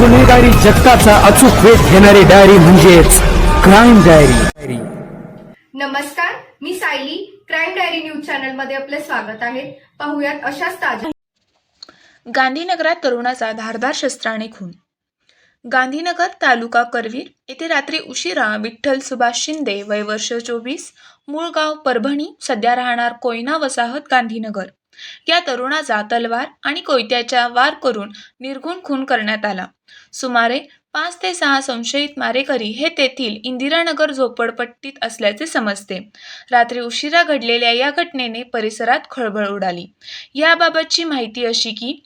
गुन्हेगारी जगताचा अचूक वेध घेणारी डायरी म्हणजेच क्राईम डायरी नमस्कार मी सायली. क्राईम डायरी न्यूज चॅनलमध्ये आपले स्वागत आहे. पाहुयात अशाच ताज्या गांधीनगरात तरुणाचा धारदार शस्त्राने खून. गांधीनगर तालुका करवीर येथे रात्री उशिरा विठ्ठल सुभाष शिंदे वय वर्ष चोवीस मूळ गाव परभणी सध्या राहणार कोयना वसाहत गांधीनगर. या तरुणाचा तलवार आणि कोयत्याच्या वार करून निर्घुण खून करण्यात आला. सुमारे पाच ते सहा संशयित मारेकरी हे तेथील इंदिरानगर झोपडपट्टीत असल्याचे समजते. रात्री उशिरा घडलेल्या या घटनेने परिसरात खळबळ उडाली. याबाबतची माहिती अशी की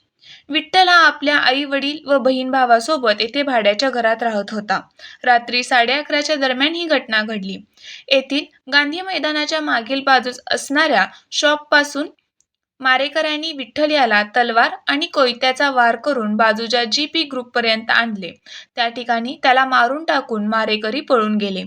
विठ्ठल हा आपल्या आई वडील व बहीण भावासोबत येथे भाड्याच्या घरात राहत होता. रात्री साडे अकराच्या दरम्यान ही घटना घडली. येथील गांधी मैदानाच्या मागील बाजूस असणाऱ्या शॉपपासून मारेकऱ्यांनी विठ्ठल याला तलवार आणि कोयत्याचा वार करून बाजूच्या जी पी ग्रुपपर्यंत आणले. त्या ठिकाणी त्याला मारून टाकून मारेकरी पळून गेले.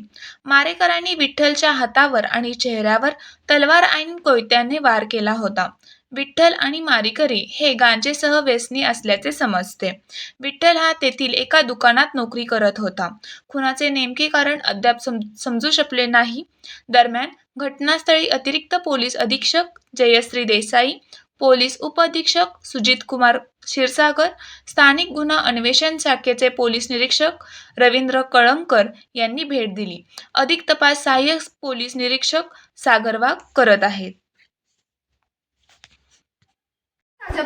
मारेकरांनी विठ्ठलच्या हातावर आणि चेहऱ्यावर तलवार आणि कोयत्याने वार केला होता. विठ्ठल आणि मारेकरी हे गांजेसह व्यसनी असल्याचे समजते. विठ्ठल हा तेथील एका दुकानात नोकरी करत होता. खुनाचे नेमके कारण अद्याप सम समजू शकले नाही. दरम्यान घटनास्थळी अतिरिक्त पोलीस अधीक्षक जयश्री देसाई पोलीस उपअधीक्षक सुजित कुमार क्षीरसागर स्थानिक गुन्हा अन्वेषण शाखेचे पोलीस निरीक्षक रवींद्र कळमकर यांनी भेट दिली. अधिक तपास सहाय्यक पोलीस निरीक्षक सागर वाघ करत आहेत ताज्या